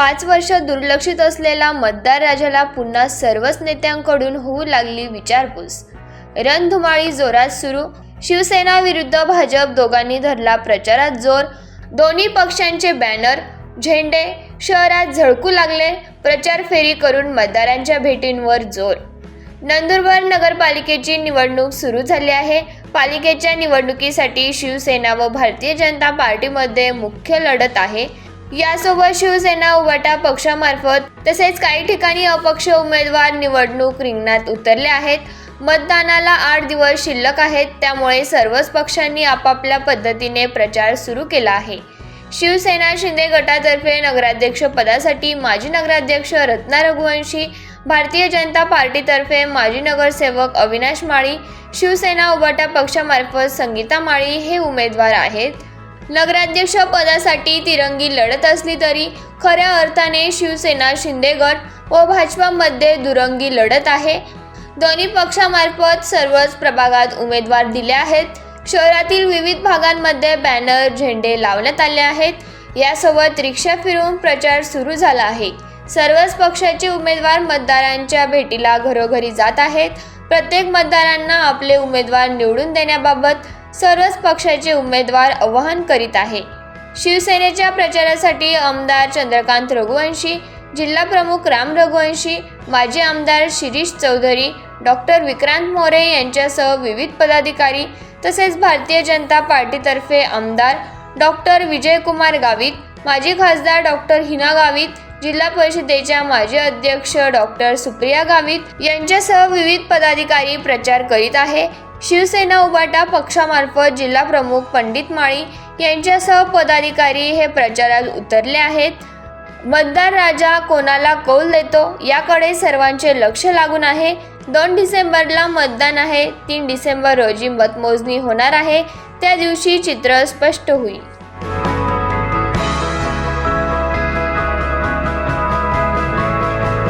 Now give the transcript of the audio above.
पाच वर्ष दुर्लक्षित असलेला मतदार राजाला पुन्हा सर्वच नेत्यांकडून होऊ लागली विचारपूस. रणधुमाळी जोरात सुरू. शिवसेना विरुद्ध भाजप दोघांनी धरला प्रचारात जोर. दोन्ही पक्षांचे बॅनर झेंडे शहरात झळकू लागले. प्रचार फेरी करून मतदारांच्या भेटींवर जोर. नंदुरबार नगरपालिकेची निवडणूक सुरू झाली आहे. पालिकेच्या निवडणुकीसाठी शिवसेना व भारतीय जनता पार्टीमध्ये मुख्य लढत आहे. यासोबत शिवसेना उबाटा पक्षामार्फत तसेच काही ठिकाणी अपक्ष उमेदवार निवडणूक रिंगणात उतरले आहेत. मतदानाला आठ दिवस शिल्लक आहेत त्यामुळे सर्वच पक्षांनी आपापल्या पद्धतीने प्रचार सुरू केला आहे. शिवसेना शिंदे गटातर्फे नगराध्यक्ष पदासाठी माजी नगराध्यक्ष रत्ना रघुवंशी भारतीय जनता पार्टीतर्फे माजी नगरसेवक अविनाश माळी शिवसेना उबाटा पक्षामार्फत संगीता माळी हे उमेदवार आहेत. नगराध्यक्ष पदासाठी तिरंगी लढत असली तरी खऱ्या अर्थाने शिवसेना शिंदे गट व भाजपामध्ये दुरंगी लढत आहे. दोन्ही पक्षामार्फत सर्वच प्रभागात उमेदवार दिले आहेत. शहरातील विविध भागांमध्ये बॅनर झेंडे लावण्यात आले आहेत. यासोबत रिक्षा फिरवून प्रचार सुरू झाला आहे. सर्वच पक्षाचे उमेदवार मतदारांच्या भेटीला घरोघरी जात आहेत. प्रत्येक मतदारांना आपले उमेदवार निवडून देण्याबाबत सर्वच पक्षाचे उमेदवार आवाहन करीत आहे. शिवसेनेच्या प्रचारासाठी आमदार चंद्रकांत रघुवंशी जिल्हा प्रमुख राम रघुवंशी माजी आमदार शिरीष चौधरी डॉक्टर विक्रांत मोरे यांच्यासह विविध पदाधिकारी तसेच भारतीय जनता पार्टीतर्फे आमदार डॉक्टर विजयकुमार गावित माजी खासदार डॉक्टर हिना गावित जिल्हा परिषदेच्या माजी अध्यक्ष डॉक्टर सुप्रिया गावित यांच्यासह विविध पदाधिकारी प्रचार करीत आहे. शिवसेना उबाटा पक्षामार्फत जिल्हा प्रमुख पंडित माळी यांच्यासह पदाधिकारी हे प्रचारात उतरले आहेत. मतदार राजा कोणाला कौल देतो याकडे सर्वांचे लक्ष लागून आहे. दोन डिसेंबरला मतदान आहे. तीन डिसेंबर रोजी मतमोजणी होणार आहे. त्या दिवशी चित्र स्पष्ट होईल.